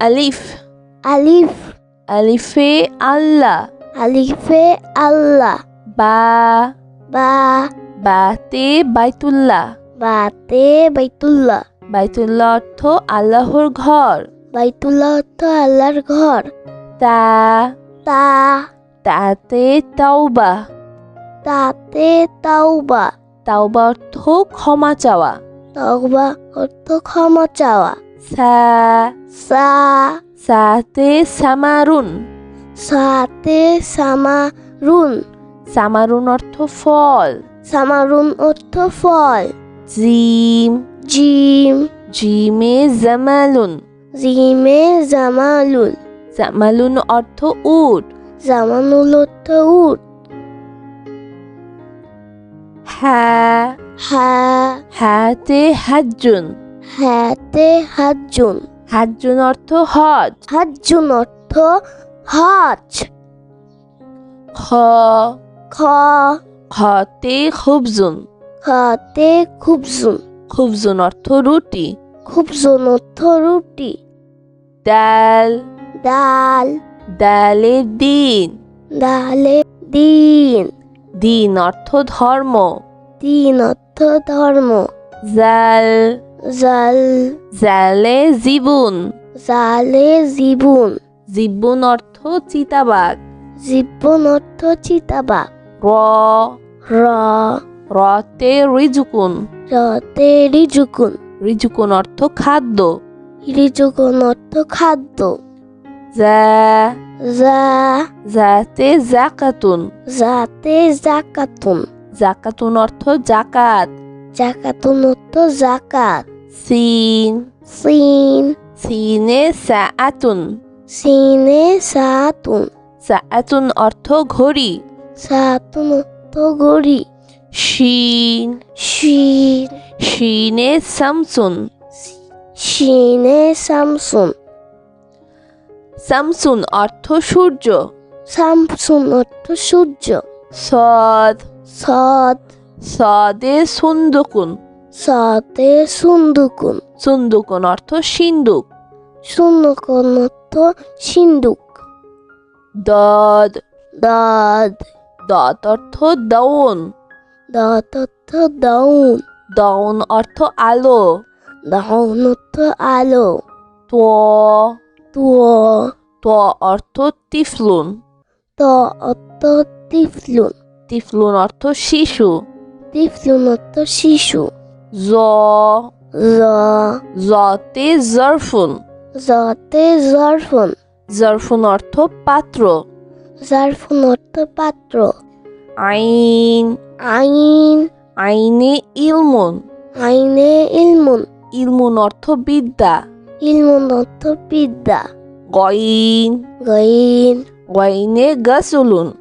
আলিফ। আলিফ। আলিফে আল্লাহ। আলিফে আল্লাহ। বা। বা। বাতে বাইতুল্লাহ। বাতে বাইতুল্লাহ। বাইতুল্লাহ অর্থ আল্লাহর ঘর। বাইতুল্লাহ অর্থ আল্লাহর ঘর। তা। তা। তাতে তাওবা। তাতে তাওবা। তাওবা অর্থ ক্ষমা চাওয়া। তাওবা অর্থ ক্ষমা চাওয়া। সা। সা সাতে সামারুন। সাতে সামারুন। সামারুন অর্থ ফল। সামারুন অর্থ ফল। জিম। জিম। জিমে জামালুন। জিমে জামালুল জামালুন অর্থ উট। জামানুল অর্থ উট। হা। হা। হাতে হাজ্জুন হাতে হাজুন হাজ্জুন অর্থ হজ। হাজুন অর্থ হজ। খ। খ। খতে খুবজুন। খতে খুবজুন। খুবজুন অর্থ রুটি। খুবজুন অর্থ রুটি। ডাল ডাল ডালে দিন। ডালে দিন। দিন অর্থ ধর্ম। দিন অর্থ ধর্ম। জাল। জাল জালে জীবন। জালে জীবন। জীবন অর্থ চিতাবাঘ। জীবন অর্থ চিতাবা র। র। রতে রিজুকুন। রতে রিজুকুন। রিজুকুন অর্থ খাদ্য। রিজুকুন অর্থ খাদ্য। যা যা যাতে জাকাতুন। যাতে জাকাতুন। জাকাতুন অর্থ জাকাত। জাকাতুন অর্থ জাকাত। সিন সিন সিনে সাআতুন সিনে সাতুন সাআতুন অর্থ ঘড়ি। সাতুন অর্থ গড়ি শিন শিন শিনে সামসুন শিনে সামসুন সামসুন অর্থ সূর্য। সামসুন অর্থ সূর্য। সদ সদ সদে সুন্দুকুন সতে সুন্দুকুন। সুন্দুকুন অর্থ সিন্দুক। সুন্দুকুন অর্থ সিন্দুক। দদ দদ দত অর্থ দৌন দত অর্থ দাউন। দৌন অর্থ আলো। দাউন অর্থ আলো। ত। তুয় ত অর্থ তিফলুন। ত অর্থ তিফলুন। তিফলুন অর্থ শিশু। তিফলুন অর্থ শিশু। জ জ জতে জরফুন। জতে জরফুন। জরফুন অর্থ পাত্র। জারফুন অর্থ পাত্র। আইন। আইন। আইনে ইলমুন। আইনে ইলমুন। ইলমুন অর্থ বিদ্যা। ইলমুন অর্থ বিদ্যা। গইন। গইন। গইনে গাসুলুন।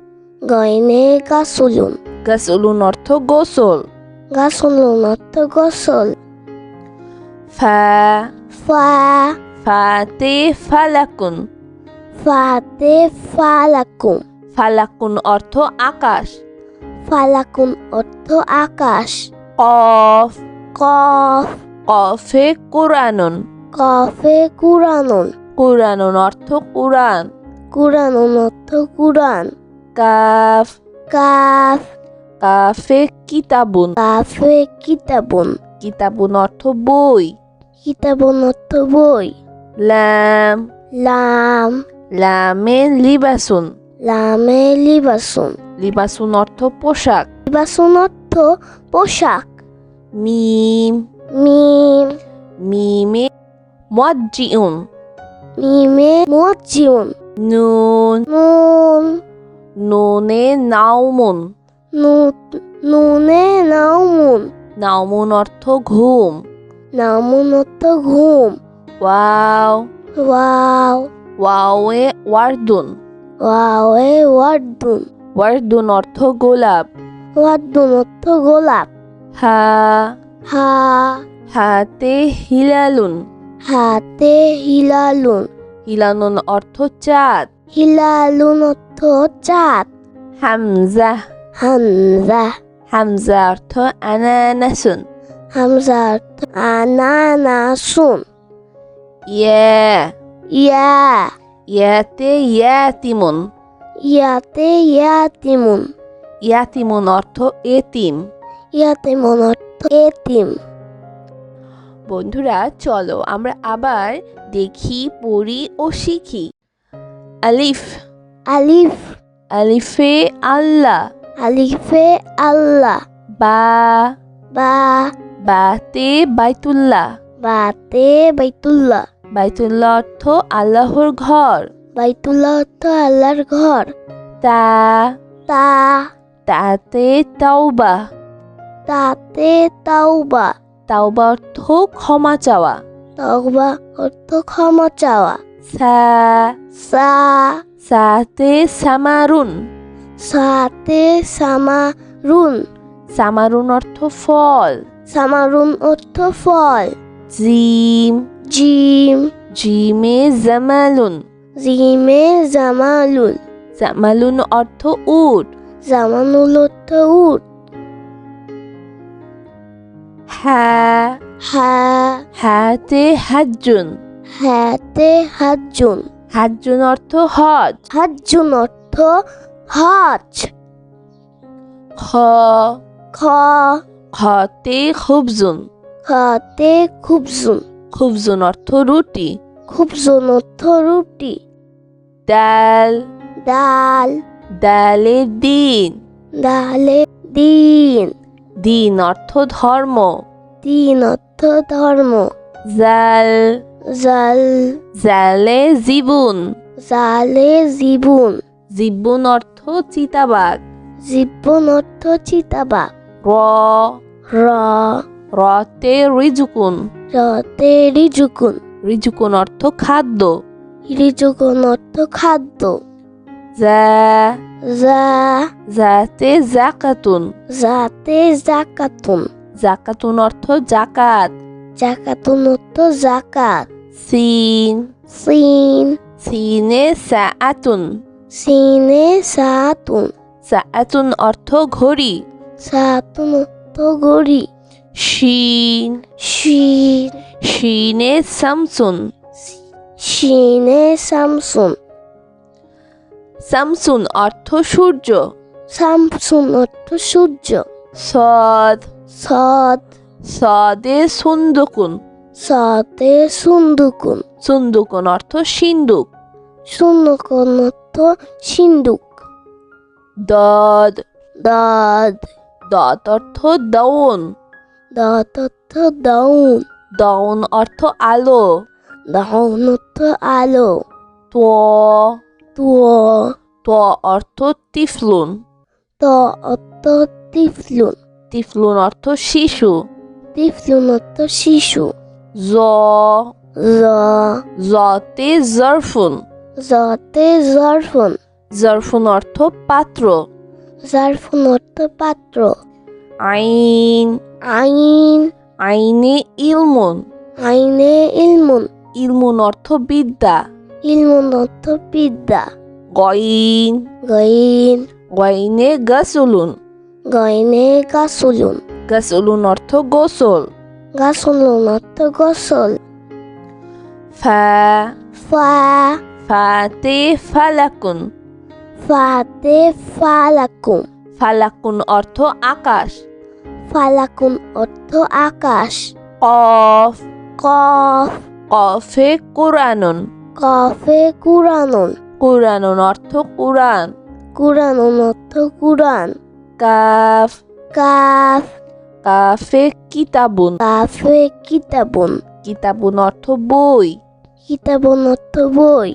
গইনে গাছুলুন গাসুলুন অর্থ গোসল। অর্থ গোসল। ফা ফা ফাতে ফালাকুন। ফাতে ফালাকুম। ফালাকুন অর্থ আকাশ। ফালাকুন অর্থ আকাশ। কফ। কফ। কফে কুরানুন। কফে কুরানুন। কুরানুন অর্থ কুরআন। কুরানুন অর্থ কুরান কাফ। কাফ। কাফে কিতাবুন। কাফে কিতাবুন। কিতাবুন অর্থ বই। কিতাবুন অর্থ বই। লাম। লাম। লামে লিবাসুন। লামে লিবাসুন। লিবাসুন অর্থ পোশাক। লিবাসুন অর্থ পোশাক। মিম। মিম। মিমে মজ্জিউন মিমে মজিউন নুন। নুন। নুনে নাউমুন নু- নুনে নাউমুন নাউমুন অর্থ ঘুম। নামুন অর্থ ঘুম। ওয়াও। ওয়াও। ওয়াওয়ে ওয়ার্দুন। ওয়াওয়ে ওয়ার্দুন। ওয়ার্দুন অর্থ গোলাপ। ওয়ার্দুন অর্থ গোলাপ। হা। হা। হাতে হিলালুন। হাতে হিলালুন। হিলানুন অর্থ চাঁদ। হিলালুন অর্থ চাঁদ। হামজা। অর্থ আনানাসুন হামজা অর্থ আনানাসুন ইয়া ইয়া ইয়াতে ইয়াতিমুন ইয়াতে ইয়াতিমুন ইয়াতিমুন অর্থ এতিম ইয়াতিমুন অর্থ এতিম বন্ধুরা চলো আমরা আবার দেখি পড়ি ও শিখি। আলিফ। আলিফ। আলিফে আল্লাহ। আলিফে আল্লাহ। বা বা বাতে বাইতুল্লাহ। বাতে বাইতুল্লাহ। বাইতুল্লাহ অর্থ আল্লাহর ঘর। বাইতুল্লাহ অর্থ আল্লাহর ঘর। তা তা তাতে তাওবা। তাতে তাওবা। তাওবা অর্থ ক্ষমা চাওয়া। তাওবা অর্থ ক্ষমা চাওয়া। সা সা সাতে সামারুন। সাতে সামারুন। সামারুন অর্থ ফল। সামারুন অর্থ ফল। জিম। জিম। জিমে জামালুন। জিমে জামালুন। জামালুন অর্থ উট। জামানুল অর্থ উট। হা। হা। হাতে হাজ্জুন। হাতে হাজুন হাজ্জুন অর্থ হজ। হাজুন অর্থ হজ খ। খ। খতে খুবজুন খতে খুবজুন খুবজুন অর্থ রুটি। খুবজুন অর্থ রুটি। ডাল। ডাল। ডালে দিন। ডালে দিন। দিন অর্থ ধর্ম। দিন অর্থ ধর্ম। জাল। জাল। জালে জীবন। জালে জীবন। জীবন অর্থ চিতাবাঘ। জীবন অর্থ চিতাবাগ র। র। রতে রিজুকুন। রতে রিজুকুন। রিজুকুন অর্থ খাদ্য। রিজুকুন অর্থ খাদ্য। যা যা যাতে জাকাতুন। যাতে জাকাতুন। জাকাতুন অর্থ জাকাত। জাকাতুন অর্থ জাকাত। সিন। সিন। সিনে সাআতুন। সিনে সাতুন সাআতুন অর্থ ঘড়ি। সাতুন অর্থ ঘড়ি। শিন শিন শিনে সামসুন শিনে সামসুন সামসুন অর্থ সূর্য। সামসুন অর্থ সূর্য। সদ সদ সদে সুন্দকুন সতে সুন্দুকুন সুন্দুকুন অর্থ সিন্দুক। সুন্দকুন অর্থ সিন্দুক দদ। দদ। দত অর্থ দৌন। দত অর্থ দাউন দৌন অর্থ আলো। দাউন অর্থ আলো। ত তো ত অর্থ তিফলুন। ত অর্থ তিফলুন। তিফলুন অর্থ শিশু। তিফলুন অর্থ শিশু। জ। জ। জতে জরফুন। জতে জরফুন। জরফুন অর্থ পাত্র। জারফুন অর্থ পাত্র। আইন। আইন। আইনে ইলমুন। আইনে ইলমুন। ইলমুন অর্থ বিদ্যা। ইলমুন অর্থ বিদ্যা। গইন। গইন। গইনে গাসুলুন। গইনে গাছুলুন গাসুলুন অর্থ গোসল। গাছুলুন অর্থ গোসল। ফা। ফা। ফাতে ফালাকুন ফাতে ফালাকুম ফালাকুন অর্থ আকাশ। ফালাকুন অর্থ আকাশ। কফ। কফ। কফে কোরআনুন। কফে কুরানুন কোরআনুন অর্থ কোরআন। কুরানুন অর্থ কুরান কাফ। কাফ। কাফে কিতাবুন। কাফে কিতাবুন। কিতাবুন অর্থ বই। কিতাবুন অর্থ বই।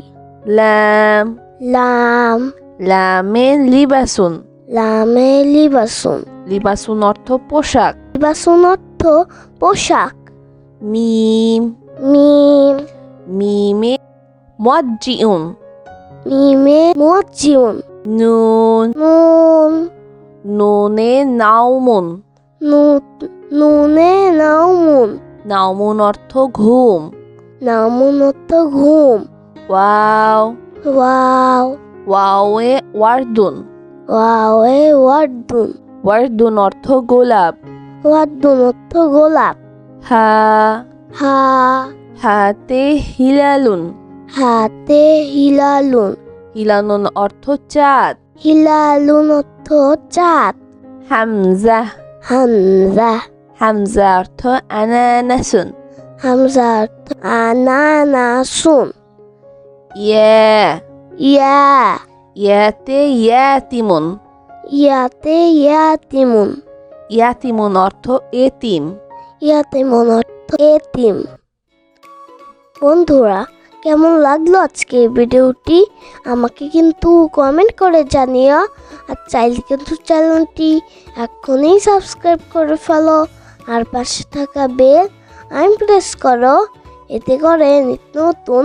লাম। লাম। লামে লিবাসুন। লামে লিবাসুন। লিবাসুন অর্থ পোশাক। লিবাসুন অর্থ পোশাক। মিম। মিম। মিমে মজ্জিউন মিমে মজিউন নুন। নুন। নুনে নাউমুন নু- নুনে নাউমুন নাউমুন অর্থ ঘুম। নামুন অর্থ ঘুম। ওয়াও ওয়াও ওয়াওয়ে ওয়ার্দুন ওয়াওয়ে ওয়ার্দুন ওয়ার্দুন অর্থ গোলাপ। ওয়ার্দুন অর্থ গোলাপ। হা। হা। হাতে হিলালুন। হাতে হিলালুন। হিলানুন অর্থ চাঁদ। হিলালুন অর্থ চাঁদ। হামজা। হামজা। হামজা অর্থ আনানাসুন। হামজা অর্থ আনানাসুন। ইয়া ইয়া ইয়াতে ইয়াতিমুন ইয়াতে ইয়াতিমুন ইয়াতিমুন অর্থ এতিম ইয়াতিমুন অর্থ এতিম বন্ধুরা কেমন লাগল আজকে এই ভিডিওটি? আমাকে কিন্তু কমেন্ট করে জানিও। আর চাইলে কিন্তু চ্যানেলটি এখনই সাবস্ক্রাইব করে ফেলো। আর পাশে থাকা বেল আইম প্রেস করো। এতে করে নিত্য নতুন